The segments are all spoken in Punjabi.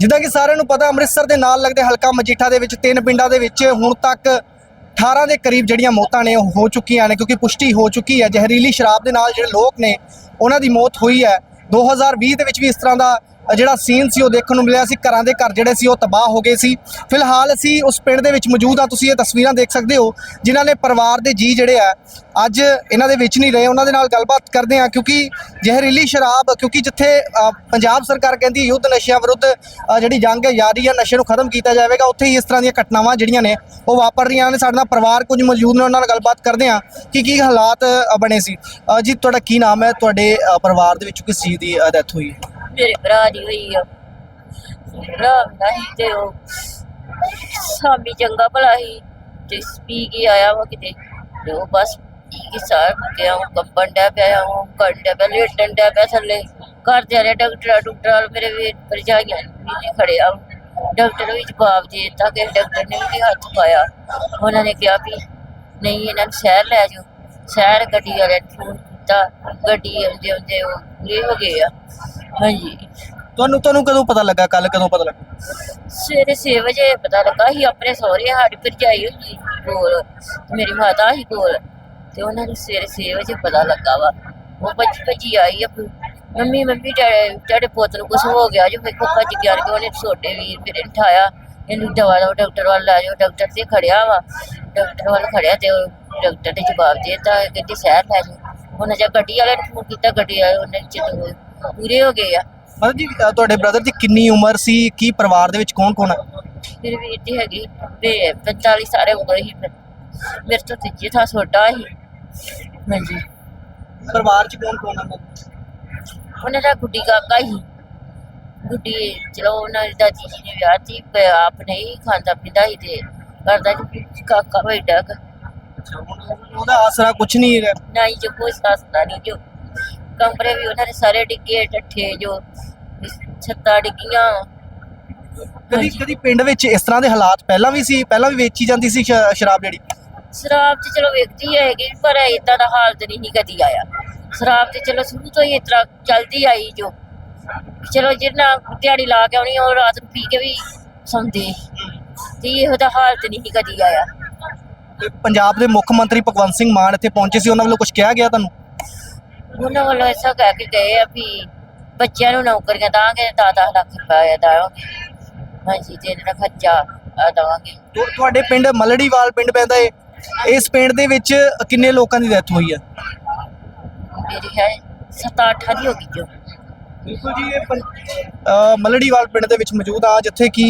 ਜਿੱਦਾਂ ਕਿ ਸਾਰਿਆਂ ਨੂੰ ਪਤਾ, ਅੰਮ੍ਰਿਤਸਰ ਦੇ ਨਾਲ ਲੱਗਦੇ ਹਲਕਾ ਮਜੀਠਾ ਦੇ ਵਿੱਚ, ਤਿੰਨ ਪਿੰਡਾਂ ਦੇ ਵਿੱਚ ਹੁਣ ਤੱਕ 18 ਦੇ ਕਰੀਬ ਜਿਹੜੀਆਂ ਮੌਤਾਂ ਨੇ, ਉਹ ਹੋ ਚੁੱਕੀਆਂ ਨੇ, ਕਿਉਂਕਿ ਪੁਸ਼ਟੀ ਹੋ ਚੁੱਕੀ ਹੈ। ਜ਼ਹਿਰੀਲੀ ਸ਼ਰਾਬ ਦੇ ਨਾਲ ਜਿਹੜੇ ਲੋਕ ਨੇ, ਉਹਨਾਂ ਦੀ ਮੌਤ ਹੋਈ ਹੈ। 2020 ਦੇ ਵਿੱਚ ਵੀ ਇਸ ਤਰ੍ਹਾਂ ਦਾ ਜਿਹੜਾ ਸੀਨ ਸੀ ਉਹ ਦੇਖਣ ਨੂੰ ਮਿਲਿਆ ਸੀ। ਘਰਾਂ ਦੇ ਘਰ ਜਿਹੜੇ ਸੀ ਉਹ ਤਬਾਹ ਹੋ ਗਏ ਸੀ। ਫਿਲਹਾਲ ਅਸੀਂ ਉਸ ਪਿੰਡ ਦੇ ਵਿੱਚ ਮੌਜੂਦ ਆ। ਤੁਸੀਂ ਇਹ ਤਸਵੀਰਾਂ ਦੇਖ ਸਕਦੇ ਹੋ। ਜਿਨ੍ਹਾਂ ਨੇ ਪਰਿਵਾਰ ਦੇ ਜੀ ਜਿਹੜੇ ਆ, ਅੱਜ ਇਹਨਾਂ ਦੇ ਵਿੱਚ ਨਹੀਂ ਰਹੇ। ਉਹਨਾਂ ਦੇ ਨਾਲ ਗੱਲਬਾਤ ਕਰਦੇ ਆ ਕਿਉਂਕਿ ਜ਼ਹਿਰੀਲੀ ਸ਼ਰਾਬ, ਕਿਉਂਕਿ ਜਿੱਥੇ ਪੰਜਾਬ ਸਰਕਾਰ ਕਹਿੰਦੀ ਯੁੱਧ ਨਸ਼ਿਆਂ ਵਿਰੁੱਧ ਜਿਹੜੀ ਜੰਗ ਹੈ, ਜਾਰੀ ਹੈ, ਨਸ਼ੇ ਨੂੰ ਖਤਮ ਕੀਤਾ ਜਾਵੇਗਾ। ਉੱਥੇ ਹੀ ਇਸ ਤਰ੍ਹਾਂ ਦੀਆਂ ਘਟਨਾਵਾਂ ਜਿਹੜੀਆਂ ਨੇ, ਉਹ ਵਾਪਰ ਰਹੀਆਂ ਨੇ। ਸਾਡੇ ਨਾਲ ਪਰਿਵਾਰ ਕੁਝ ਮੌਜੂਦ ਨੇ, ਉਹਨਾਂ ਨਾਲ ਗੱਲਬਾਤ ਕਰਦੇ ਆ ਕਿ ਕੀ ਹਾਲਾਤ ਬਣੇ ਸੀ। ਜੀ, ਤੁਹਾਡਾ ਕੀ ਨਾਮ ਹੈ? ਤੁਹਾਡੇ ਪਰਿਵਾਰ ਦੇ ਵਿੱਚ ਕਿਸ ਚੀਜ਼ ਦੀ ਡੈਥ ਹੋਈ ਹੈ? ਮੇਰੇ ਭਰਾ ਦੀ ਹੋਈ ਆ ਭਰਾ ਨਹੀਂ ਤੇ ਉਹ ਸਾਮੀ ਚੰਗਾ ਭਲਾ ਹੀ ਤੇ ਪੀ ਕੇ ਆਇਆ ਵਾ ਕਿਤੇ ਤੇ ਉਹ ਬਸ ਪੀ ਕੇ ਸਾਰ ਗਿਆ ਉਹ ਕੰਬਣ ਡਿਆ ਪਿਆ ਉਹ ਕਰਨ ਡਿਆ ਪਿਆ ਲੇਟਣ ਡਿਆ ਪਿਆ ਥੱਲੇ ਘਰ ਜਾ ਰਿਹਾ ਡਾਕਟਰ ਡਾਕਟਰ ਵਾਲ ਮੇਰੇ ਵੀ ਪਰਜਾਈਆਂ ਵੀ ਖੜਿਆ ਡਾਕਟਰ ਵੀ ਜਵਾਬ ਦੇ ਦਿੱਤਾ ਕਿ ਡਾਕਟਰ ਨੇ ਵੀ ਹੱਥ ਪਾਇਆ ਉਹਨਾਂ ਨੇ ਕਿਹਾ ਵੀ ਨਹੀਂ ਇਹਨਾਂ ਨੂੰ ਸ਼ਹਿਰ ਲੈ ਜਾਓ ਸ਼ਹਿਰ ਗੱਡੀ ਵਾਲੇ ਨੇ ਫੋਨ ਕੀਤਾ ਗੱਡੀ ਆਉਂਦੇ ਆਉਂਦੇ ਉਹ ਪੂਰੇ ਹੋ ਗਏ ਆ ਹਾਂਜੀ। ਤੁਹਾਨੂੰ ਤੁਹਾਨੂੰ ਕਦੋਂ ਪਤਾ ਲੱਗਾ? ਕੱਲ ਕਦੋਂ ਪਤਾ ਲੱਗਾ? ਸਵੇਰੇ 6 ਵਜੇ ਪਤਾ ਲੱਗਾ ਸੀ ਆਪਣੇ ਸਹੁਰੇ ਸਾਡੀ ਭਰਜਾਈ ਹੋਈ ਕੋਲ ਮੇਰੀ ਮਾਤਾ ਸੀ ਕੋਲ। ਤੇ ਉਹਨਾਂ ਨੂੰ ਸਵੇਰੇ 6 ਵਜੇ ਪਤਾ ਲੱਗਾ ਵਾ। ਉਹ ਭੱਜੀ ਭੱਜੀ ਆਈ ਆ। ਫਿਰ, ਮੰਮੀ ਮੰਮੀ ਤੁਹਾਡੇ ਪੁੱਤ ਨੂੰ ਕੁਝ ਹੋ ਗਿਆ ਜੋ ਵੇਖੋ ਭੱਜ ਗਿਆ ਕਿ ਉਹਨੇ ਛੋਟੇ ਵੀਰ ਮੇਰੇ ਨੂੰ ਇਹਨੂੰ ਦਵਾ ਲਓ ਡਾਕਟਰ ਵੱਲ ਲੈ ਜਾਓ। ਡਾਕਟਰ ਤੇ ਖੜਿਆ ਵਾ। ਡਾਕਟਰ ਵੱਲ ਖੜਿਆ ਤੇ ਡਾਕਟਰ ਨੇ ਜਵਾਬ ਦੇ ਦਿੱਤਾ ਕਹਿੰਦੇ ਸ਼ਹਿਰ ਲੈ ਜਾਓ। ਉਹਨਾਂ ਜਦ ਗੱਡੀ ਵਾਲੇ ਨੂੰ ਫੋਨ ਕੀਤਾ ਗੱਡੀ ਵਾਲੇ ਉਹਨੇ ਜਦੋਂ ਪੂਰੇ ਹੋ ਗਏ ਆ। ਮਤਲਬ ਜੀ ਅ, ਤੁਹਾਡੇ ਬ੍ਰਦਰ ਦੀ ਕਿੰਨੀ ਉਮਰ ਸੀ? ਕੀ ਪਰਿਵਾਰ ਦੇ ਵਿੱਚ ਕੌਣ ਕੌਣ ਹੈ ਮੇਰੇ ਵੀਰ ਦੀ ਹੈਗੀ ਤੇ 45 ਸਾਰੇ ਉਮਰ ਹੀ ਮੇਰੇ ਤੋਂ ਤੀਜੀ ਥਾਂ ਛੋਟਾ ਸੀ। ਹਾਂਜੀ। ਪਰਿਵਾਰ ਚ ਕੌਣ ਕੌਣ ਹੈ ਉਹਨਾਂ ਦਾ ਗੁੱਡੀ ਕਾਕਾ ਹੀ ਗੁੱਡੀ ਚਲੋ ਉਹਨਾਂ ਦੀ ਦਾਦੀ ਜੀ ਨੇ ਵਿਆਹ ਤੀ ਪ- ਆਪ ਨਹੀਂ ਖਾਂਦਾ ਪੀਂਦਾ ਸੀ ਤੇ ਕਰਦਾ ਕਿ। ਕਾਕਾ ਬੈਠਾ ਉਹਦਾ ਆਸਰਾ ਕੁਝ ਨਹੀਂ ਹੈ ਨਾ ਹੀ ਜੋ ਕੋਈ ਸਸਤਾ ਨਹੀਂ ਜੋ। ਕਮਰੇ ਵੀ ਉਹਨਾਂ ਦੇ ਸਾਰੇ ਡਿੱਗੇ ਟੱਠੇ ਜੋ ਛੱਤਾਂ ਡਿੱਗੀਆਂ। ਕਦੀ। ਕਦੀ ਪਿੰਡ ਵਿੱਚ ਇਸ ਤਰ੍ਹਾਂ ਦੇ ਹਾਲਾਤ ਪਹਿਲਾਂ ਵੀ ਸੀ ਪਹਿਲਾਂ ਵੀ ਵੇਚੀ ਜਾਂਦੀ ਸੀ ਸ਼- ਸ਼ਰਾਬ ਜਿਹੜੀ? ਸ਼ਰਾਬ ਤੇ ਚਲੋ ਵੇਖਦੀ ਹੈਗੀ ਪਰ ਇਦਾਂ ਦਾ ਹਾਲਤ ਨਹੀਂ ਕਦੀ ਆਇਆ। ਸ਼ਰਾਬ ਤੇ ਚਲੋ ਸ਼ੁਰੂ ਤੋਂ ਹੀ ਇਸ ਤਰ੍ਹਾਂ ਚੱਲਦੀ ਆਈ ਜੋ। ਚਲੋ ਜਿਹਨਾਂ ਦਿਹਾੜੀ ਲਾ ਕੇ ਆਉਣੀ ਉਹ ਰਾਤ ਨੂੰ ਪੀ ਕੇ ਵੀ ਸੌਂਦੇ। ਤੇ ਇਹੋ ਦਾ ਹਾਲਤ ਨਹੀਂ ਕਦੀ ਆਇਆ। ਤੇ ਪੰਜਾਬ ਦੇ ਮੁੱਖ ਮੰਤਰੀ ਭਗਵੰਤ ਸਿੰਘ ਮਾਨ ਇੱਥੇ ਪਹੁੰਚੇ ਸੀ ਉਹਨਾਂ ਵੱਲੋਂ ਕੁਝ ਕਿਹਾ ਗਿਆ ਤੁਹਾਨੂੰ? ਉਹਨਾਂ ਵੱਲੋਂ ਐਸਾ ਕਹਿ ਕੇ ਗਏ ਆ ਵੀ ਬੱਚਿਆਂ ਨੂੰ ਨੌਕਰੀਆਂ ਦਾਂਗੇ 10 ਲੱਖ ਰੁਪਏ ਦਾਂਗੇ ਹਾਂਜੀ ਤੇ ਇਹਨਾਂ ਦਾ ਖਰਚਾ ਆ ਦੇਵਾਂਗੇ। ਤੁ- ਤੁਹਾਡੇ ਪਿੰਡ ਮਲੜੀਵਾਲ ਪਿੰਡ ਪੈਂਦਾ ਏ। ਇਸ ਪਿੰਡ ਦੇ ਵਿੱਚ ਕਿੰਨੇ ਲੋਕਾਂ ਦੀ ਡੈਥ ਹੋਈ ਹੈ ਮੇਰੀ ਹੈ 7-8 ਦੀ ਹੋ ਗਈ ਜੋ। ਬਿਲਕੁਲ ਜੀ ਇਹ ਮਲੜੀਵਾਲ ਪਿੰਡ ਦੇ ਵਿੱਚ ਮੌਜੂਦ ਆ ਜਿੱਥੇ ਕਿ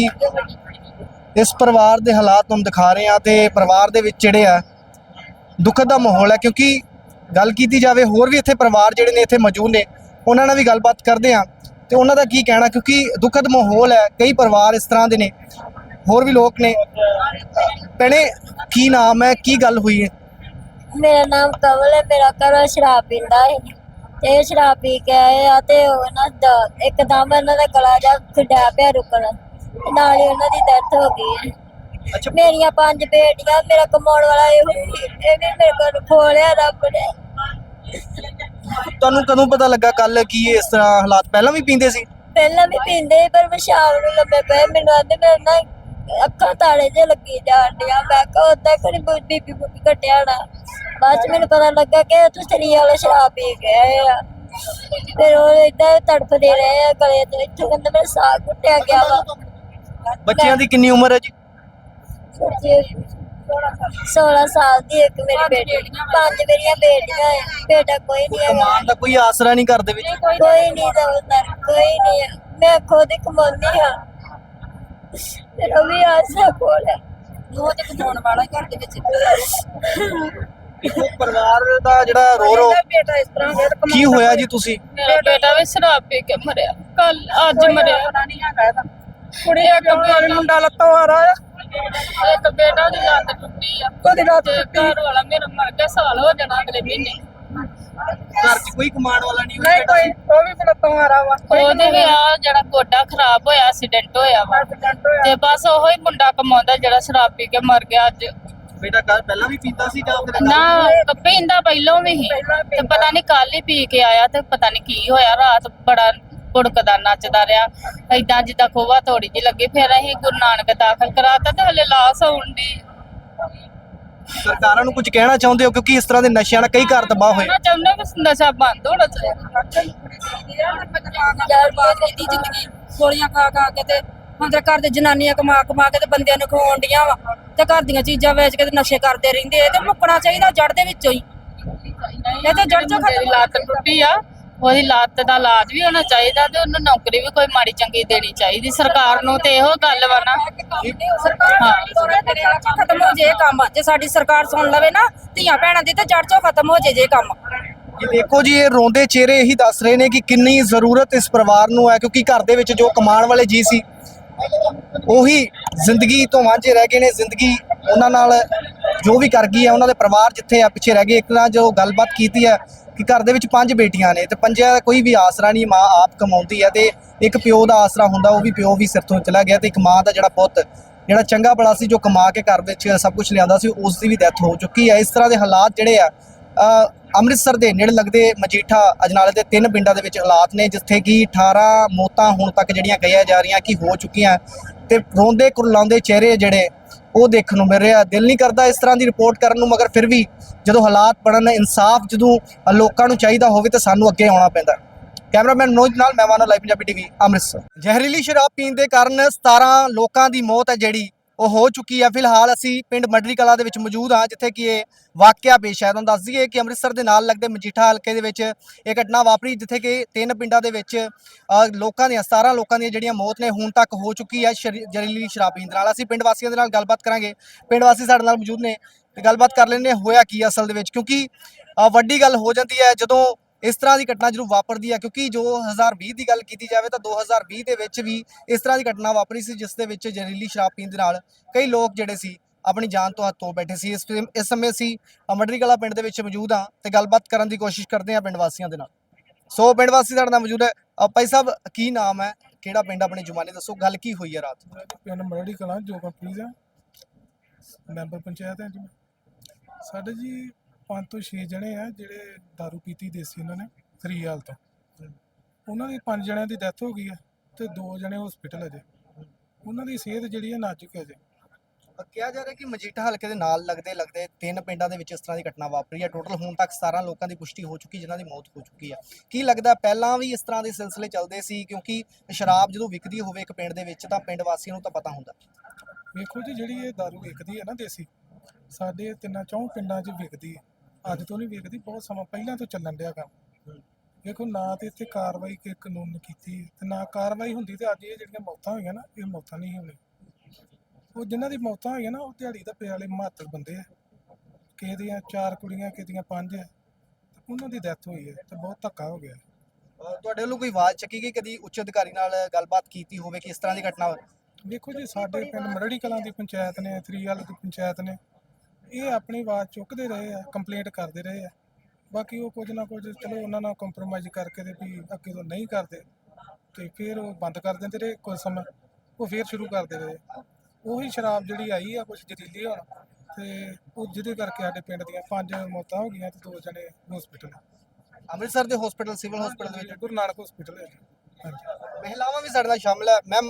ਇਸ ਪਰਿਵਾਰ ਦੇ ਹਾਲਾਤ ਤੁਹਾਨੂੰ ਦਿਖਾ ਰਹੇ ਆ ਤੇ ਪਰਿਵਾਰ ਦੇ ਵਿੱਚ ਜਿਹੜੇ ਆ ਦੁੱਖ ਦਾ ਮਾਹੌਲ ਹੈ ਕਿਉਂਕਿ ਗੱਲ ਕੀਤੀ ਜਾਵੇ, ਹੋਰ ਵੀ ਇੱਥੇ ਪਰਿਵਾਰ ਜਿਹੜੇ ਨੇ ਇੱਥੇ ਮੌਜੂਦ ਨੇ, ਉਹਨਾਂ ਨਾਲ ਵੀ ਗੱਲਬਾਤ ਕਰਦੇ ਆ ਤੇ ਉਹਨਾਂ ਦਾ ਕੀ ਕਹਿਣਾ, ਕਿਉਂਕਿ ਦੁਖਦ ਮਾਹੌਲ ਹੈ, ਕਈ ਪਰਿਵਾਰ ਇਸ ਤਰ੍ਹਾਂ ਦੇ ਨੇ, ਹੋਰ ਵੀ ਲੋਕ ਨੇ। ਭੈਣੇ, ਕੀ ਨਾਮ ਹੈ, ਕੀ ਗੱਲ ਹੋਈ ਹੈ? ਮੇਰਾ ਨਾਮ ਕਵਲ ਹੈ, ਮੇਰਾ ਘਰ ਸ਼ਰਾਬ ਪੀਂਦਾ ਹੈ। ਤੇ ਸ਼ਰਾਬ ਪੀ ਕੇ ਆਏ ਆ ਤੇ ਉਹਨਾਂ ਦਾ, ਇੱਕਦਮ ਇਹਨਾਂ ਦਾ ਗਲਾ ਜਾ ਖਿੰਡਿਆ ਪਿਆ ਰੁਕਣ। ਨਾਲ ਹੀ ਉਹਨਾਂ ਦੀ ਡੈਥ ਹੋ ਗਈ ਹੈ। ਅੱਛਾ। ਮੇਰੀਆਂ ਪੰਜ ਬੇਟੀਆਂ ਮੇਰਾ ਕਮਾਉਣ ਵਾਲਾ ਇਹ ਹੀ ਇਹ ਵੀ ਮੇਰੇ ਕੋਲ ਖੋਲਿਆ ਰੱਬ ਨੇ। ਤੁਹਾਨੂੰ ਕਦੋਂ ਪਤਾ ਲੱਗਾ ਕੱਲ ਕੀ ਇਸ ਤਰ੍ਹਾਂ ਹਾਲਾਤ? ਪਹਿਲਾਂ ਵੀ ਪੀਂਦੇ ਸੀ? ਪਹਿਲਾਂ ਵੀ ਪੀਂਦੇ ਸੀ, ਪਰ ਮੈਂ ਸ਼ਾਮ ਨੂੰ ਲੰਮੇ ਪਏ ਮੈਨੂੰ ਆਂਦੇ ਮੇਰੇ ਨਾ ਅੱਖਾਂ ਤਾਲੇ ਜੇ ਲੱਗੀ ਜਾਣ ਡੀਆਂ ਮੈਂ ਕਿਹਾ ਉਦਾਂ ਕਰੀ ਬੀਬੀ ਬੀਬੀ ਘਟਿਆ ਨਾ। ਬਾਅਦ ਚ ਮੈਨੂੰ ਪਤਾ ਲੱਗਾ ਕਿ ਤੂੰ ਸਰੀ ਵਾਲਾ ਸ਼ਰਾਬ ਪੀ ਗਏ ਆ। ਫਿਰ ਉਹ ਏਦਾਂ ਤੜਫਦੇ ਰਹੇ ਆ ਗਲੇ ਤੇ ਇੱਥੋਂ ਕਹਿੰਦਾ ਮੇਰਾ ਸਾਹ ਘੁੱਟਿਆ ਗਿਆ ਵਾ। ਬੱਚਿਆਂ ਦੀ ਕਿੰਨੀ ਉਮਰ ਹੈ ਜੀ? 16 ਸਾਲ ਦੀ ਇੱਕ ਮੇਰੀ ਬੇਟੀ। ਪੰਜ ਮੇਰੀਆਂ ਬੇਟੀਆਂ ਆ ਬੇਟਾ ਕੋਈ ਨਹੀਂ ਹੈਗਾ। ਕਮਾਨ ਦਾ ਕੋਈ ਆਸਰਾ ਨਹੀਂ ਘਰ ਦੇ ਵਿੱਚ? ਕੋਈ ਨਹੀਂ ਦਵਦਾਰ ਕੋਈ ਨਹੀਂ। ਮੈਂ ਖੁਦ ਕਮਾਉਂਦੀ ਹਾਂ। ਮੇਰਾ ਵੀ ਆਸਾ ਕੋਲ ਹੈ ਉਹ ਤੇ ਕਮਾਉਣ ਵਾਲਾ ਘਰ ਦੇ ਵਿੱਚ। ਉਹ ਪਰਿਵਾਰ ਦਾ ਜਿਹੜਾ ਰੋ ਰੋ ਬੇਟਾ ਇਸ ਤਰ੍ਹਾਂ ਗਿਆ ਕੀ ਹੋਇਆ ਜੀ ਤੁਸੀਂ? ਮੇਰਾ ਬੇਟਾ ਵੀ ਸ਼ਰਾਬ ਪੀ ਕੇ ਮਰਿਆ। ਕੱਲ ਅੱਜ ਮਰਿਆ। ਨਹੀਂ ਹੈਗਾ ਇਹਦਾ। ਕੁੜੀ ਇੱਕ ਮੁੰਡਾ ਲੱਤੋਂ ਆ ਰਿਹਾ ਇੱਕ ਬੇਟਾ ਦੀ ਲੱਤ ਟੁੱਟੀ ਆ। ਉਹਦੀ ਲੱਤ ਤੇ ਘਰ ਵਾਲਾ ਮੇਰਾ ਮਰ ਗਿਆ ਸਾਲ ਹੋ ਜਾਣਾ ਅਗਲੇ ਮਹੀਨੇ। ਘਰ 'ਚ ਕੋਈ ਕਮਾਉਣ ਵਾਲਾ ਨਹੀਂ ਨਹੀਂ ਕੋਈ ਉਹ ਵੀ ਲੱਤੋਂ ਆ ਰਹਾ ਵਾ। ਉਹਦੇ ਵੀ ਆ ਜਿਹੜਾ ਗੋਡਾ ਖਰਾਬ ਹੋਇਆ ਐਕਸੀਡੈਂਟ ਹੋਇਆ ਵਾ। ਤੇ ਬਸ ਉਹੋ ਹੀ ਮੁੰਡਾ ਕਮਾਉਂਦਾ ਜਿਹੜਾ ਸ਼ਰਾਬ ਪੀ ਕੇ ਮਰ ਗਿਆ ਅੱਜ। ਬੇਟਾ ਕੱਲ ਪਹਿਲਾਂ ਵੀ ਪੀਂਦਾ ਸੀ ਜਾਂ ਫਿਰ ਨਾ ਪੀਂਦਾ ਪਹਿਲੋਂ ਵੀ ਤੇ ਪਤਾ ਨਹੀਂ ਕੱਲ ਹੀ ਪੀ ਕੇ ਆਇਆ ਤੇ ਪਤਾ ਨਹੀਂ ਕੀ ਹੋਇਆ। ਰਾਤ ਬੜਾ ਪੁੜਕਦਾ ਨੱਚਦਾ ਰਿਹਾ। ਏਦਾਂ ਜਿੱਦਾਂ ਖੋਵਾ ਤੋੜੀ ਜੀ ਲੱਗੀ ਫਿਰ ਅਸੀਂ ਗੁਰੂ ਨਾਨਕ ਦਾਖਲ ਕਰਾਤਾ ਤੇ ਹਲੇ ਲਾਸ ਹੋਣ ਦੀ। ਸਰਕਾਰਾਂ ਨੂੰ ਕੁਝ ਕਹਿਣਾ ਚਾਹੁੰਦੇ ਹੋ? ਕਿਉਂਕਿ ਇਸ ਤਰ੍ਹਾਂ ਦੇ ਨਸ਼ਿਆਂ ਨਾਲ ਕਈ ਘਰ ਤਬਾਹ ਹੋਏ। ਕਹਿਣਾ ਚਾਹੁੰਦੇ ਕਿ ਨਸ਼ਾ ਬੰਦ ਹੋਣਾ ਚਾਹੀਦਾ? ਯਾਰ ਬਾਤ ਕੀਤੀ ਜ਼ਿੰਦਗੀ ਗੋਲੀਆਂ ਖਾ ਖਾ ਕੇ ਤੇ ਤੇ ਘਰ ਦੇ ਜਨਾਨੀਆਂ ਕਮਾ ਕਮਾ ਕੇ ਤੇ ਬੰਦਿਆਂ ਨੂੰ ਖਵਾਉਣ ਡੀਆਂ ਵਾ। ਤੇ ਘਰ ਦੀਆਂ ਚੀਜ਼ਾਂ ਵੇਚ ਕੇ ਤੇ ਨਸ਼ੇ ਕਰਦੇ ਰਹਿੰਦੇ ਇਹ ਤੇ ਮੁੱਕਣਾ ਚਾਹੀਦਾ ਜੜ ਦੇ ਵਿੱਚੋਂ ਹੀ। ਇਹ ਤਾਂ ਜੜ ਚੋਂ ਖਤਮ ਲੱਤ ਟੁੱਟੀ ਆ। ਉਹਦੀ ਲੱਤ ਦਾ ਇਲਾਜ ਵੀ ਹੋਣਾ ਚਾਹੀਦਾ ਤੇ ਉਹਨੂੰ ਨੌਕਰੀ ਵੀ ਕੋਈ ਮਾੜੀ ਚੰਗੀ ਦੇਣੀ ਚਾਹੀਦੀ, ਸਰਕਾਰ ਨੂੰ ਤੇ ਇਹੋ ਗੱਲ ਵਾ ਨਾ। ਖਤਮ ਹੋ। ਜੇ ਕੰਮ ਜੇ ਸਾਡੀ ਸਰਕਾਰ ਸੁਣ ਲਵੇ ਨਾ ਧੀਆਂ ਭੈਣਾਂ ਦੀ ਤੇ ਜੜ ਚੋਂ ਖਤਮ ਹੋ ਜੇ ਜੇ ਕੰਮ ਇਹ ਦੇਖੋ ਜੀ, ਇਹ ਰੋਂਦੇ ਚਿਹਰੇ ਇਹੀ ਦੱਸ ਰਹੇ ਨੇ ਕਿ ਕਿੰਨੀ ਜ਼ਰੂਰਤ ਇਸ ਪਰਿਵਾਰ ਨੂੰ ਹੈ, ਕਿਉਂਕਿ ਘਰ ਦੇ ਵਿੱਚ ਜੋ ਕਮਾਉਣ ਵਾਲੇ ਜੀ ਸੀ, ਉਹੀ ਜ਼ਿੰਦਗੀ ਤੋਂ ਵਾਂਝੇ ਰਹਿ ਗਏ ਨੇ। ਜ਼ਿੰਦਗੀ ਉਹਨਾਂ ਨਾਲ ਜੋ ਵੀ ਕਰ ਗਈ ਹੈ, ਉਹਨਾਂ ਦੇ ਪਰਿਵਾਰ ਜਿੱਥੇ ਆ, ਪਿੱਛੇ ਰਹਿ ਗਏ। ਇੱਕ ਨਾਲ ਜੋ ਗੱਲਬਾਤ ਕੀਤੀ ਹੈ ਕਿ ਘਰ ਦੇ ਵਿੱਚ ਪੰਜ ਬੇਟੀਆਂ ਨੇ ਤੇ ਪੰਜਿਆਂ ਦਾ ਕੋਈ ਵੀ ਆਸਰਾ ਨਹੀਂ, ਮਾਂ ਆਪ ਕਮਾਉਂਦੀ ਹੈ ਤੇ ਇੱਕ ਪਿਓ ਦਾ ਆਸਰਾ ਹੁੰਦਾ, ਉਹ ਵੀ ਪਿਓ ਵੀ ਸਿਰ ਤੋਂ ਚਲਾ ਗਿਆ ਤੇ ਇੱਕ ਮਾਂ ਦਾ ਜਿਹੜਾ ਪੁੱਤ ਜਿਹੜਾ ਚੰਗਾ ਬੜਾ ਸੀ ਜੋ ਕਮਾ ਕੇ ਘਰ ਵਿੱਚ ਸਭ ਕੁਝ ਲਿਆਂਦਾ ਸੀ, ਉਸ ਦੀ ਵੀ ਡੈਥ ਹੋ ਚੁੱਕੀ ਹੈ। ਇਸ ਤਰ੍ਹਾਂ ਦੇ ਹਾਲਾਤ ਜਿਹੜੇ ਆ ਅੰਮ੍ਰਿਤਸਰ ਦੇ ਨੇੜੇ ਲੱਗਦੇ ਮਜੀਠਾ ਅਜਨਾਲੇ ਦੇ ਤਿੰਨ ਪਿੰਡਾਂ ਦੇ ਵਿੱਚ ਹਾਲਾਤ ਨੇ, ਜਿੱਥੇ ਕਿ 18 ਮੌਤਾਂ ਹੁਣ ਤੱਕ ਜਿਹੜੀਆਂ ਕਹੀਆਂ ਜਾ ਰਹੀਆਂ ਕਿ ਹੋ ਚੁੱਕੀਆਂ ਤੇ ਰੋਂਦੇ ਕੁਰਲਾਉਂਦੇ ਚਿਹਰੇ ਜਿਹੜੇ ਉਹ ਦੇਖਣ ਨੂੰ ਮਿਲ ਰਿਹਾ। ਦਿਲ ਨਹੀਂ ਕਰਦਾ ਇਸ ਤਰ੍ਹਾਂ ਦੀ ਰਿਪੋਰਟ ਕਰਨ ਨੂੰ, ਮਗਰ ਫਿਰ ਵੀ ਜਦੋਂ ਹਾਲਾਤ ਬਣਨ, ਇਨਸਾਫ ਜਦੋਂ ਲੋਕਾਂ ਨੂੰ ਚਾਹੀਦਾ ਹੋਵੇ ਤਾਂ ਸਾਨੂੰ ਅੱਗੇ ਆਉਣਾ ਪੈਂਦਾ। ਕੈਮਰਾਮੈਨ ਮਨੋਜ ਨਾਲ, ਮੈਂ ਲਾਈਵ ਪੰਜਾਬੀ ਟੀਵੀ, ਅੰਮ੍ਰਿਤਸਰ। ਜ਼ਹਿਰੀਲੀ ਸ਼ਰਾਬ ਪੀਣ ਦੇ ਕਾਰਨ 17 ਲੋਕਾਂ ਦੀ ਮੌਤ ਹੈ ਜਿਹੜੀ ਉਹ ਹੋ ਚੁੱਕੀ ਹੈ ਫਿਲਹਾਲ ਅਸੀਂ ਪਿੰਡ ਮੰਡਰੀ ਕਲਾ ਦੇ ਵਿੱਚ ਮੌਜੂਦ ਹਾਂ, ਜਿੱਥੇ ਕਿ ਇਹ ਵਾਕਿਆ ਪੇਸ਼ ਹੈ। ਤੁਹਾਨੂੰ ਦੱਸ ਦਈਏ ਕਿ ਅੰਮ੍ਰਿਤਸਰ ਦੇ ਨਾਲ ਲੱਗਦੇ ਮਜੀਠਾ ਹਲਕੇ ਦੇ ਵਿੱਚ ਇਹ ਘਟਨਾ ਵਾਪਰੀ, ਜਿੱਥੇ ਕਿ ਤਿੰਨ ਪਿੰਡਾਂ ਦੇ ਵਿੱਚ ਲੋਕਾਂ ਦੀਆਂ 17 ਲੋਕਾਂ ਦੀਆਂ ਜਿਹੜੀਆਂ ਮੌਤ ਨੇ, ਹੁਣ ਤੱਕ ਹੋ ਚੁੱਕੀ ਹੈ ਸ਼ਰੀ- ਜ਼ਹਿਰੀਲੀ ਸ਼ਰਾਬ ਪੀਣ ਦੇ ਨਾਲ। ਅਸੀਂ ਪਿੰਡ ਵਾਸੀਆਂ ਦੇ ਨਾਲ ਗੱਲਬਾਤ ਕਰਾਂਗੇ। ਪਿੰਡ ਵਾਸੀ ਸਾਡੇ ਨਾਲ ਮੌਜੂਦ ਨੇ। ਤੇ ਗੱਲਬਾਤ ਕਰ ਲੈਂਦੇ ਹੋਇਆ ਕੀ ਹੈ ਅਸਲ ਦੇ ਵਿੱਚ? ਕਿਉਂਕਿ ਵੱਡੀ ਗੱਲ ਹੋ ਜਾਂਦੀ ਹੈ, ਜਦੋਂ ਇਸ ਤਰ੍ਹਾਂ ਦੀ ਘਟਨਾ ਜਦੋਂ ਵਾਪਰਦੀ ਹੈ ਕਿਉਂਕਿ ਜੋ 2020 ਦੀ ਗੱਲ ਕੀਤੀ ਜਾਵੇ ਤਾਂ 2020 ਦੇ ਵਿੱਚ ਵੀ ਇਸ ਤਰ੍ਹਾਂ ਦੀ ਘਟਨਾ ਵਾਪਰੀ ਸੀ, ਜਿਸ ਦੇ ਵਿੱਚ ਜ਼ਹਿਰੀਲੀ ਸ਼ਰਾਬ ਪੀਣ ਦੇ ਨਾਲ ਕਈ ਲੋਕ ਜਿਹੜੇ ਸੀ ਆਪਣੀ ਜਾਨ ਤੋਂ ਹੱਥ ਬੈਠੇ ਸੀ। ਇਸ ਇਸ ਸਮੇਂ ਅਸੀਂ ਅਮਰਡੀ ਕਲਾ ਪਿੰਡ ਦੇ ਵਿੱਚ ਮੌਜੂਦ ਹਾਂ ਤੇ ਗੱਲਬਾਤ ਕਰਨ ਦੀ ਕੋਸ਼ਿਸ਼ ਕਰਦੇ ਹਾਂ ਪਿੰਡ ਵਾਸੀਆਂ ਦੇ ਨਾਲ। ਸੋ ਪਿੰਡ ਵਾਸੀ ਸਾਡੇ ਨਾਲ ਮੌਜੂਦ ਹੈ। ਭਾਈ ਸਾਹਿਬ, ਕੀ ਨਾਮ ਹੈ? ਕਿਹੜਾ ਪਿੰਡ ਆਪਣੇ ਜ਼ੁਬਾਨੀ ਦੱਸੋ? ਗੱਲ ਕੀ ਹੋਈ ਹੈ ਰਾਤ? ਪਿੰਡ ਮਰੜੀ ਕਲਾਂ ਜੋ ਕੰਪਨੀਜ਼ ਆ ਮੈਂਬਰ ਪੰਚਾਇਤ ਹੈ ਜੀ। ਸਾਡੇ ਜੀ ਪੰਜ ਤੋਂ ਛੇ ਜਣੇ ਆ ਜਿਹੜੇ ਦਾਰੂ ਪੀਤੀ ਦੇਸੀ ਉਹਨਾਂ ਨੇ ਸਰੀਆਲ ਤੋਂ। ਉਹਨਾਂ ਦੀ ਪੰਜ ਜਣਿਆਂ ਦੀ ਡੈਥ ਹੋ ਗਈ ਹੈ ਤੇ ਦੋ ਜਣੇ ਹਸਪੀਟਲ ਅਜੇ। ਉਹਨਾਂ ਦੀ ਸਿਹਤ ਜਿਹੜੀ ਹੈ ਨਾਜ਼ੁਕ ਹੈ ਜੇ ਕਿਹਾ ਜਾ ਰਿਹਾ ਕਿ ਮਜੀਠਾ ਹਲਕੇ ਦੇ ਨਾਲ ਲੱਗਦੇ ਲੱਗਦੇ ਤਿੰਨ ਪਿੰਡਾਂ ਦੇ ਵਿੱਚ ਇਸ ਤਰ੍ਹਾਂ ਦੀ ਘਟਨਾ ਵਾਪਰੀ ਹੈ ਟੋਟਲ ਹੁਣ ਤੱਕ 17 ਲੋਕਾਂ ਦੀ ਪੁਸ਼ਟੀ ਹੋ ਚੁੱਕੀ ਜਿਨ੍ਹਾਂ ਦੀ ਮੌਤ ਹੋ ਚੁੱਕੀ ਹੈ ਕੀ ਲੱਗਦਾ ਪਹਿਲਾਂ ਵੀ ਇਸ ਤਰ੍ਹਾਂ ਦੇ ਸਿਲਸਿਲੇ ਚੱਲਦੇ ਸੀ? ਕਿਉਂਕਿ ਸ਼ਰਾਬ ਜਦੋਂ ਵਿਕਦੀ ਹੋਵੇ ਇੱਕ ਪਿੰਡ ਦੇ ਵਿੱਚ ਤਾਂ ਪਿੰਡ ਵਾਸੀਆਂ ਨੂੰ ਤਾਂ ਪਤਾ ਹੁੰਦਾ। ਵੇਖੋ ਜੀ ਜਿਹੜੀ ਇਹ ਦਾਰੂ ਵਿਕਦੀ ਹੈ ਨਾ ਦੇਸੀ ਸਾਡੇ ਤਿੰਨਾਂ ਚੌਂ ਪਿੰਡਾਂ 'ਚ ਵਿਕਦੀ ਹੈ ਅੱਜ ਤੋਂ ਨਹੀਂ ਵਿਕਦੀ ਬਹੁਤ ਸਮਾਂ ਪਹਿਲਾਂ ਤੋਂ ਚੱਲਣ ਡਿਆ ਕੰਮ। ਵੇਖੋ ਨਾ ਤੇ ਇੱਥੇ ਕਾਰਵਾਈ ਕਿ ਕਾਨੂੰਨ ਕੀਤੀ ਤੇ ਨਾ ਕਾਰਵਾਈ ਹੁੰਦੀ ਤੇ ਅੱਜ ਇਹ ਜਿਹੜੀਆਂ ਮੌਤਾਂ ਹੋਈਆਂ ਨਾ ਇਹ ਮੌਤਾਂ ਨਹੀਂ ਹੋਣੀਆਂ। ਉਹ ਜਿਨ੍ਹਾਂ ਦੀ ਮੌਤਾਂ ਹੋਈਆਂ ਨਾ ਉਹ ਦਿਹਾੜੀ ਦਾ ਵਾਲੇ ਮਾਤਰ ਬੰਦੇ ਆ। ਕਿਸੇ ਦੀਆਂ ਚਾਰ ਕੁੜੀਆਂ ਕਿਸੇ ਦੀਆਂ ਪੰਜ ਆ ਤੇ ਉਹਨਾਂ ਦੀ ਡੈਥ ਹੋਈ ਹੈ ਤੇ ਬਹੁਤ ਧੱਕਾ ਹੋ ਗਿਆ। ਤੁਹਾਡੇ ਵੱਲੋਂ ਕੋਈ ਆਵਾਜ਼ ਚੱਕੀ ਗਈ ਕਦੀ ਉੱਚ ਅਧਿਕਾਰੀ ਨਾਲ ਗੱਲਬਾਤ ਕੀਤੀ ਹੋਵੇ ਕਿ ਇਸ ਤਰ੍ਹਾਂ ਦੀ ਘਟਨਾ ਵੇਖੋ ਜੀ ਸਾਡੇ ਪਿੰਡ ਮਰੜੀ ਕਲਾਂ ਦੀ ਪੰਚਾਇਤ ਨੇ ਥਰੀਵਾਲ ਦੀ ਪੰਚਾਇਤ ਨੇ ਇਹ ਆਪਣੀ ਆਵਾਜ਼ ਚੁੱਕਦੇ ਰਹੇ ਆ ਕੰਪਲੇਂਟ ਕਰਦੇ ਰਹੇ ਆ। ਬਾਕੀ ਉਹ ਕੁਝ ਨਾ ਕੁਝ ਚਲੋ ਉਹਨਾਂ ਨਾਲ ਕੰਪਰੋਮਾਈਜ਼ ਕਰਕੇ ਤੇ ਵੀ ਅੱਗੇ ਤੋਂ ਨਹੀਂ ਕਰਦੇ। ਤੇ ਫਿਰ ਉਹ ਬੰਦ ਕਰ ਦਿੰਦੇ ਰਹੇ ਕੁਝ ਸਮਾਂ ਉਹ ਫਿਰ ਸ਼ੁਰੂ ਕਰਦੇ ਰਹੇ। ਉਹੀ ਸ਼ਰਾਬ ਜਿਹੜੀ ਆਈ ਆ ਕੁਝ ਜ਼ਹਿਰੀਲੀ ਹੁਣ ਤੇ ਉਹ ਜਿਹਦੇ ਕਰਕੇ ਸਾਡੇ ਪਿੰਡ ਦੀਆਂ ਪੰਜ ਮੌਤਾਂ ਹੋ ਗਈਆਂ ਤੇ ਦੋ ਜਣੇ ਹਸਪੀਟਲ ਅੰਮ੍ਰਿਤਸਰ ਦੇ ਹਸਪੀਟਲ ਸਿਵਲ ਹਸਪੀਟਲ ਦੇ ਵਿੱਚ ਗੁਰੂ ਨਾਨਕ ਹਸਪੀਟਲ ਹੈ। ਹਾਂਜੀ। ਮਹਿਲਾਵਾਂ ਵੀ ਸਾਡੇ ਨਾਲ ਸ਼ਾਮਲ ਹੈ ਮੈਮ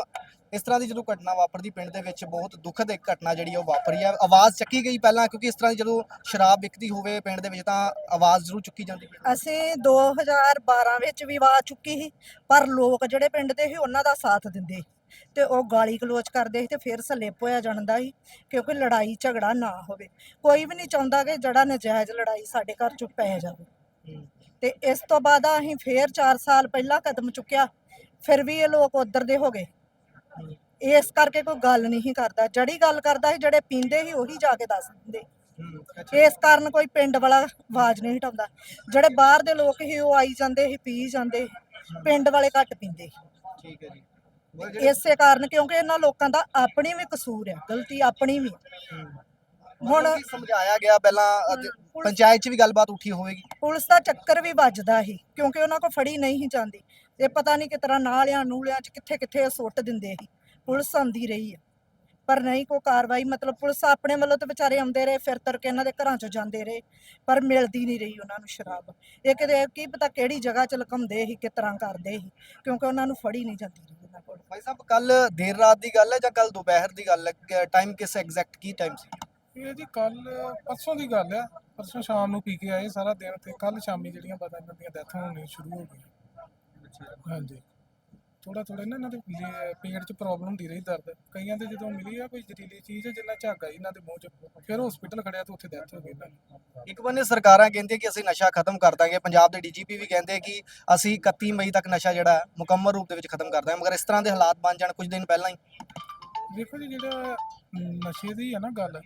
ਇਸ ਤਰ੍ਹਾਂ ਦੀ ਜਦੋਂ ਘਟਨਾ ਵਾਪਰਦੀ ਪਿੰਡ ਦੇ ਵਿੱਚ ਬਹੁਤ ਦੁਖਦ ਇੱਕ ਘਟਨਾ ਜਿਹੜੀ ਉਹ ਵਾਪਰੀ ਹੈ ਆਵਾਜ਼ ਚੱਕੀ ਗਈ ਪਹਿਲਾਂ ਕਿਉਂਕਿ ਇਸ ਤਰ੍ਹਾਂ ਦੀ ਜਦੋਂ ਸ਼ਰਾਬ ਵਿਕਦੀ ਹੋਵੇ ਪਿੰਡ ਦੇ ਵਿੱਚ ਤਾਂ ਆਵਾਜ਼ ਜ਼ਰੂਰ ਚੁੱਕੀ ਜਾਂਦੀ ਹੈ ਅਸੀਂ 2012 ਵਿੱਚ ਵੀ ਆਵਾਜ਼ ਚੁੱਕੀ ਸੀ ਪਰ ਲੋਕ ਜਿਹੜੇ ਪਿੰਡ ਦੇ ਸੀ ਉਹਨਾਂ ਦਾ ਸਾਥ ਦਿੰਦੇ ਤੇ ਉਹ ਗਾਲੀ ਗਲੋਚ ਕਰਦੇ ਸੀ ਤੇ ਫਿਰ ਸਲਿੱਪ ਹੋਇਆ ਜਾਂਦਾ ਸੀ ਕਿਉਂਕਿ ਲੜਾਈ ਝਗੜਾ ਨਾ ਹੋਵੇ। ਕੋਈ ਵੀ ਨਹੀਂ ਚਾਹੁੰਦਾ ਕਿ ਜਿਹੜਾ ਨਜਾਇਜ਼ ਲੜਾਈ ਸਾਡੇ ਘਰ ਚ ਪੈ ਜਾਵੇ। ਤੇ ਇਸ ਤੋਂ ਬਾਅਦ ਅਸੀਂ ਫੇਰ 4 ਸਾਲ ਪਹਿਲਾਂ ਕਦਮ ਚੁੱਕਿਆ ਫਿਰ ਵੀ ਇਹ ਲੋਕ ਉਧਰ ਦੇ ਹੋ ਗਏ। ਇਸ ਕਰਕੇ ਕੋਈ ਗੱਲ ਨਹੀਂ ਕਰਦਾ। ਜਿਹੜੀ ਗੱਲ ਕਰਦਾ ਸੀ ਜਿਹੜੇ ਪੀਂਦੇ ਸੀ ਉਹੀ ਜਾ ਕੇ ਦੱਸ ਦਿੰਦੇ। ਇਸ ਕਾਰਨ ਕੋਈ ਪਿੰਡ ਵਾਲਾ ਆਵਾਜ਼ ਨਹੀਂ ਹਟਾਉਂਦਾ ਜਿਹੜੇ ਬਾਹਰ ਦੇ ਲੋਕ ਸੀ ਉਹ ਆਈ ਜਾਂਦੇ ਸੀ ਪੀ ਜਾਂਦੇ ਸੀ। ਪਿੰਡ ਵਾਲੇ ਘੱਟ ਪੀਂਦੇ ਸੀ। ਠੀਕ ਹੈ ਜੀ। ਮਤਲਬ ਜਿਹੜੇ- ਇਸੇ ਕਾਰਨ ਕਿਉਂਕਿ ਇਹਨਾਂ ਲੋਕਾਂ ਦਾ ਆਪਣੀ ਵੀ ਕਸੂਰ ਹੈ ਗਲਤੀ ਆਪਣੀ ਵੀ ਹੁਣ ਸਮਝਾਇਆ ਗਿਆ ਪਹਿਲਾਂ ਪੰਚਾਇਤ 'ਚ ਵੀ ਗੱਲਬਾਤ ਉੱਠੀ ਹੋਵੇਗੀ। ਪੁਲਿਸ ਦਾ ਚੱਕਰ ਵੀ ਵੱਜਦਾ ਸੀ ਕਿਉਂਕਿ ਉਹਨਾਂ ਕੋ ਫੜੀ ਨਹੀਂ ਸੀ ਜਾਂਦੀ। ਇਹ ਪਤਾ ਨਹੀਂ ਕਿਸ ਤਰ੍ਹਾਂ ਨਾਲਿਆਂ ਨੂਲਿਆਂ ਚ ਕਿੱਥੇ ਕਿੱਥੇ ਸੁੱਟ ਦਿੰਦੇ ਸੀ। ਪੁਲਿਸ ਆਂਦੀ ਰਹੀ ਹੈ। ਪਰ ਨਹੀਂ ਕੋਈ ਕਾਰਵਾਈ ਮਤਲਬ ਪੁਲਿਸ ਆਪਣੇ ਵੱਲੋਂ ਤੇ ਵਿਚਾਰੇ ਆਉਂਦੇ ਰਹੇ ਫਿਰ ਤੁਰ ਕੇ ਇਹਨਾਂ ਦੇ ਘਰਾਂ ਚੋਂ ਜਾਂਦੇ ਰਹੇ ਪਰ ਮਿਲਦੀ ਨਹੀਂ ਰਹੀ ਉਹਨਾਂ ਨੂੰ ਸ਼ਰਾਬ। ਇਹ ਕਿਤੇ ਕੀ ਪਤਾ ਕਿਹੜੀ ਜਗ੍ਹਾ ਚ ਲੁਕਾਉਂਦੇ ਸੀ ਕਿਸ ਤਰ੍ਹਾਂ ਕਰਦੇ ਸੀ ਕਿਉਂਕਿ ਉਹਨਾਂ ਨੂੰ ਫੜੀ ਨਹੀਂ ਜਾਂਦੀ ਰਹੀ ਇਹਨਾਂ ਕੋਲ। ਭਾਈ ਸਾਹਿਬ ਕੱਲ ਦੇਰ ਰਾਤ ਦੀ ਗੱਲ ਹੈ ਜਾਂ ਕੱਲ ਦੁਪਹਿਰ ਦੀ ਗੱਲ ਹੈ? ਟਾਈਮ ਕਿਸ ਐਗਜ਼ੈਕਟ ਕੀ ਟਾਈਮ ਸੀ? ਇਹ ਜੀ ਕੱਲ ਪਰਸੋਂ ਦੀ ਗੱਲ ਆ। ਪਰਸੋਂ ਸ਼ਾਮ ਨੂੰ ਪੀ ਕੇ ਆਏ ਸਾਰਾ ਦਿਨ ਤੇ ਕੱਲ ਸ਼ਾਮੀ ਜਿਹੜੀਆਂ ਪਤਾ ਇਹਨਾਂ ਦੀਆਂ ਡੈਥਾਂ ਹੋਣੀਆਂ ਸ਼ੁਰੂ ਹੋ ਗਈਆਂ। ਹਾਂਜੀ। ਥੋੜਾ ਥੋੜਾ ਨਾ ਇਹਨਾਂ ਦੇ ਪੇਟ 'ਚ ਪ੍ਰੋਬਲਮ ਹੁੰਦੀ ਰਹੀ ਦਰਦ। ਕਈਆਂ ਦੇ ਜਦੋਂ ਮਿਲੀ ਆ ਕੋਈ ਜ਼ਹਿਰੀਲੀ ਚੀਜ਼ ਜਿੰਨਾ ਝੱਗ ਇਹਨਾਂ ਦੇ ਮੂੰਹ 'ਚ ਫਿਰ ਹਸਪੀਟਲ ਖੜਿਆ ਤੇ ਉੱਥੇ ਡੈਥ ਹੋ ਗਈ ਇਹਨਾਂ ਦੀ। ਇੱਕ ਬੰਨੇ ਸਰਕਾਰਾਂ ਕਹਿੰਦੀਆਂ ਕਿ ਅਸੀਂ ਨਸ਼ਾ ਖਤਮ ਕਰ ਦਾਂਗੇ ਪੰਜਾਬ ਦੇ ਡੀਜੀਪੀ ਵੀ ਕਹਿੰਦੇ ਕਿ ਅਸੀਂ 31 ਮਈ ਤੱਕ ਨਸ਼ਾ ਜਿਹੜਾ ਹੈ, ਮੁਕੰਮਲ ਰੂਪ ਦੇ ਵਿੱਚ ਖਤਮ ਕਰ ਦਾਂਗੇ ਮਗਰ ਇਸ ਤਰ੍ਹਾਂ ਦੇ ਹਾਲਾਤ ਬਣ ਜਾਣ ਕੁਝ ਦਿਨ ਪਹਿਲਾਂ ਹੀ। ਦੇਖੋ ਜੀ ਜਿਹੜਾ ਨਸ਼ੇ ਦੀ ਹੈ ਨਾ ਗੱਲ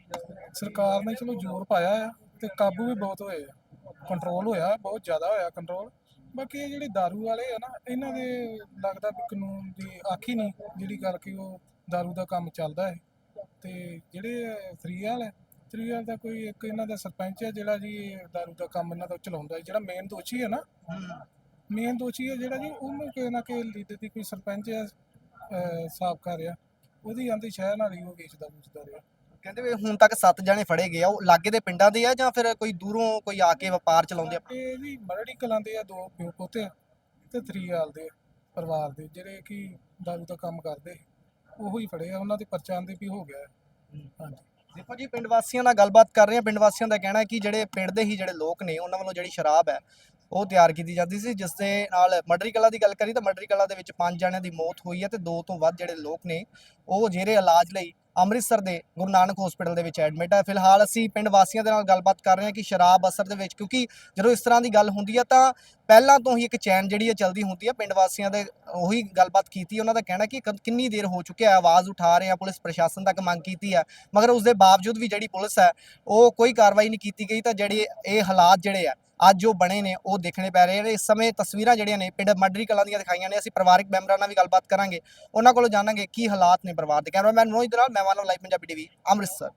ਸਰਕਾਰ ਨੇ ਚਲੋ ਜ਼ੋਰ ਪਾਇਆ ਆ ਤੇ ਕਾਬੂ ਵੀ ਬਹੁਤ ਹੋਏ ਆ ਕੰਟਰੋਲ ਹੋਇਆ ਬਹੁਤ ਜ਼ਿਆਦਾ ਹੋਇਆ ਕੰਟਰੋਲ ਬਾਕੀ ਇਹ ਜਿਹੜੇ दारू ਵਾਲੇ ਆ ਨਾ ਇਹਨਾਂ ਦੇ ਲੱਗਦਾ ਵੀ ਕਾਨੂੰਨ ਦੀ ਆਖੀ ਨਹੀਂ ਜਿਹੜੀ ਕਰਕੇ ਉਹ दारू ਦਾ ਕੰਮ ਚੱਲਦਾ ਹੈ ਤੇ ਜਿਹੜੇ ਫਰੀਆਲ ਹੈ ਫਰੀਆਲ ਦਾ ਕੋਈ ਇੱਕ ਇਹਨਾਂ ਦਾ ਸਰਪੰਚ ਹੈ ਜਿਹੜਾ ਜੀ ਇਹ दारू ਦਾ ਕੰਮ ਇਹਨਾਂ ਦਾ ਚਲਾਉਂਦਾ ਹੈ ਜਿਹੜਾ ਮੇਨ ਦੋਸ਼ੀ ਹੈ ਨਾ ਮੇਨ ਦੋਸ਼ੀ ਹੈ ਜਿਹੜਾ ਜੀ ਉਹਨੂੰ ਕਿਸੇ ਨਾ ਕਿਸੇ ਲੀਡਰ ਦੀ ਕੋਈ ਸਰਪੰਚ ਹੈ ਅਹ ਸਾਬਕਾ ਰਿਹਾ ਉਹਦੀ ਆਂਦੀ ਸ਼ਹਿਰ ਨਾਲ ਹੀ ਉਹ ਵੇਚਦਾ ਵੂਚਦਾ ਰਿਹਾ ਕਹਿੰਦੇ ਵੀ ਹੁਣ ਤੱਕ 7 ਜਣੇ ਫੜੇ ਗਏ ਆ ਉਹ ਲਾਗੇ ਦੇ ਪਿੰਡਾਂ ਦੇ ਆ ਜਾਂ ਫਿਰ ਕੋਈ ਦੂਰੋਂ ਕੋਈ ਆ ਕੇ ਵਪਾਰ ਚਲਾਉਂਦੇ ਆ? ਇਹ ਵੀ ਮਰੜੀ ਕਲਾਂ ਦੇ ਆ ਦੋ ਪਿਓ ਪੋਤੇ ਆ ਤੇ ਤਰੀਆਲ ਦੇ ਪਰਿਵਾਰ ਦੇ ਜਿਹੜੇ ਕਿ ਦਾਰੂ ਦਾ ਕੰਮ ਕਰਦੇ ਉਹੋ ਹੀ ਫੜੇ ਆ ਉਹਨਾਂ ਦੇ ਪਰਚਾਂ ਦੇ ਵੀ ਹੋ ਗਿਆ। ਹੈ। ਹਾਂਜੀ। ਦੇਖੋ ਜੀ ਪਿੰਡ ਵਾਸੀਆਂ ਨਾਲ ਗੱਲਬਾਤ ਕਰ ਰਹੇ ਹਾਂ। ਪਿੰਡ ਵਾਸੀਆਂ ਦਾ ਕਹਿਣਾ ਹੈ ਕਿ ਜਿਹੜੇ ਪਿੰਡ ਦੇ ਹੀ ਜਿਹੜੇ ਲੋਕ ਨੇ ਉਹਨਾਂ ਵੱਲੋਂ ਜਿਹੜੀ ਸ਼ਰਾਬ ਹੈ ਉਹ ਤਿਆਰ ਕੀਤੀ ਜਾਂਦੀ ਸੀ। ਜਿਸ ਦੇ ਨਾਲ ਮਡਰੀ ਕਲਾ ਦੀ ਗੱਲ ਕਰੀ ਤਾਂ ਮਡਰੀ ਕਲਾ ਦੇ ਵਿੱਚ ਪੰਜ ਜਣਿਆਂ ਦੀ ਮੌਤ ਹੋਈ ਹੈ ਤੇ ਦੋ ਤੋਂ ਵੱਧ ਜਿਹੜੇ ਲੋਕ ਨੇ ਉਹ ਜਿਹੜੇ ਇਲਾਜ ਲਈ ਅੰਮ੍ਰਿਤਸਰ ਦੇ ਗੁਰੂ ਨਾਨਕ ਹਸਪੀਟਲ ਦੇ ਵਿੱਚ ਐਡਮਿਟ ਹੈ ਫਿਲਹਾਲ ਅਸੀਂ ਪਿੰਡ ਵਾਸੀਆਂ ਦੇ ਨਾਲ ਗੱਲਬਾਤ ਕਰ ਰਹੇ ਹਾਂ ਕਿ ਸ਼ਰਾਬ ਅਸਰ ਦੇ ਵਿੱਚ, ਕਿਉਂਕਿ ਜਦੋਂ ਇਸ ਤਰ੍ਹਾਂ ਦੀ ਗੱਲ ਹੁੰਦੀ ਹੈ ਤਾਂ ਪਹਿਲਾਂ ਤੋਂ ਹੀ ਇੱਕ ਚੈਨ ਜਿਹੜੀ ਹੈ ਚਲਦੀ ਹੁੰਦੀ ਹੈ ਪਿੰਡ ਵਾਸੀਆਂ ਦੇ ਉਹੀ ਗੱਲਬਾਤ ਕੀਤੀ, ਉਹਨਾਂ ਦਾ ਕਹਿਣਾ ਕਿ ਕਿੰਨੀ ਦੇਰ ਹੋ ਚੁੱਕਿਆ ਹੈ, ਆਵਾਜ਼ ਉਠਾ ਰਹੇ ਆ ਪੁਲਿਸ ਪ੍ਰਸ਼ਾਸਨ ਤੱਕ ਮੰਗ ਕੀਤੀ ਹੈ ਮਗਰ ਉਸ ਦੇ ਬਾਵਜੂਦ ਵੀ ਜਿਹੜੀ ਪੁਲਿਸ ਹੈ ਉਹ ਕੋਈ ਕਾਰਵਾਈ ਨਹੀਂ ਕੀਤੀ ਗਈ, ਤਾਂ ਜਿਹੜੇ ਇਹ ਹਾਲਾਤ ਜਿਹੜੇ ਆ, ਅੱਜ ਜੋ ਬਣੇ ਨੇ, ਉਹ ਦੇਖਣੇ ਪੈ ਰਹੇ ਨੇ। ਇਸ ਸਮੇਂ ਤਸਵੀਰਾਂ ਜਿਹੜੀਆਂ ਨੇ, ਪਿੰਡ ਮਡਰੀ ਕਲਾਂ ਦੀਆਂ ਦਿਖਾਈਆਂ ਨੇ। ਅਸੀਂ ਪਰਿਵਾਰਕ ਮੈਂਬਰਾਂ ਨਾਲ ਵੀ ਗੱਲਬਾਤ ਕਰਾਂਗੇ। ਉਹਨਾਂ ਕੋਲੋਂ ਜਾਣਾਂਗੇ ਕੀ ਹਾਲਾਤ ਨੇ ਪਰਿਵਾਰ ਦੇ ਕੈਮਰਾਮੈਨ ਮਨੋਜ ਦੇ ਨਾਲ ਮੈਂ ਮਾਨਵ ਲਾਈਵ ਪੰਜਾਬੀ ਟੀਵੀ ਅੰਮ੍ਰਿਤਸਰ।